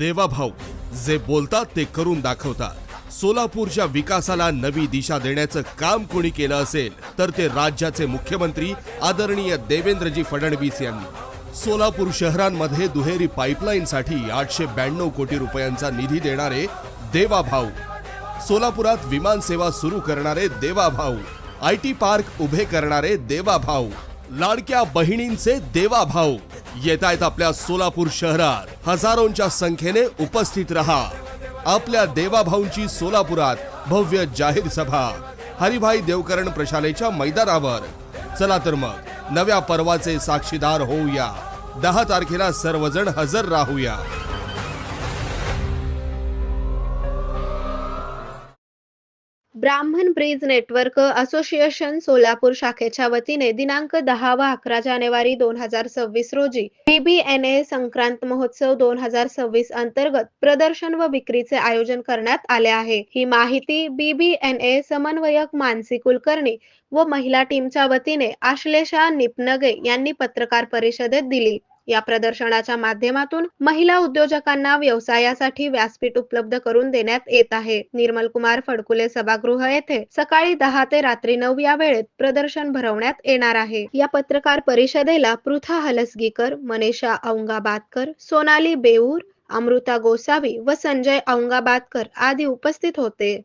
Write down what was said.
देवाभाऊ. जे बोलतात ते करून दाखवतात. सोलापूरच्या विकासाला नवी दिशा देण्याचं काम कोणी केलं असेल तर ते राज्याचे मुख्यमंत्री आदरणीय देवेंद्रजी फडणवीस यांनी. सोलापूर शहरांमध्ये दुहेरी पाईपलाईनसाठी आठशे ब्याण्णव कोटी रुपयांचा निधी देणारे देवाभाऊ. सोलापुरात विमानसेवा सुरू करणारे देवाभाऊ. आय टी पार्क उभे करणारे देवाभाऊ. लाडक्या बहिणींचे देवाभाऊ. येत आहेत आपल्या सोलापूर शहरात. हजारोंच्या संख्येने उपस्थित रहा. आपल्या देवाभाऊंची सोलापुरात भव्य जाहीर सभा. हरिभाई देवकरण प्रशालेच्या मैदानावर. चला तर मग नव्या पर्वाचे साक्षीदार होऊया. दहा तारखेला सर्वजण हजर राहूया. ब्राह्मण ब्रिज नेटवर्क असोसिएशन सोलापूर शाखेच्या वतीने दिनांक दहा व अकरा जानेवारी दोन हजार सव्वीस रोजी बीबीएनए संक्रांत महोत्सव दोन हजार सव्वीस अंतर्गत प्रदर्शन व विक्रीचे आयोजन करण्यात आले आहे. ही माहिती बीबीएनए समन्वयक मानसी कुलकर्णी व महिला टीमच्या वतीने आश्लेषा निपनगे यांनी पत्रकार परिषदेत दिली. या प्रदर्शनाच्या माध्यमातून महिला उद्योजकांना व्यवसायासाठी व्यासपीठ उपलब्ध करून देण्यात येत आहे. निर्मल कुमार फडकुले सभागृह येथे सकाळी दहा ते रात्री नऊ या वेळेत प्रदर्शन भरवण्यात येणार आहे. या पत्रकार परिषदेला पृथा हलसगीकर मनीषा औंगाबादकर सोनाली बेऊर अमृता गोसावी व संजय औंगाबादकर आदी उपस्थित होते.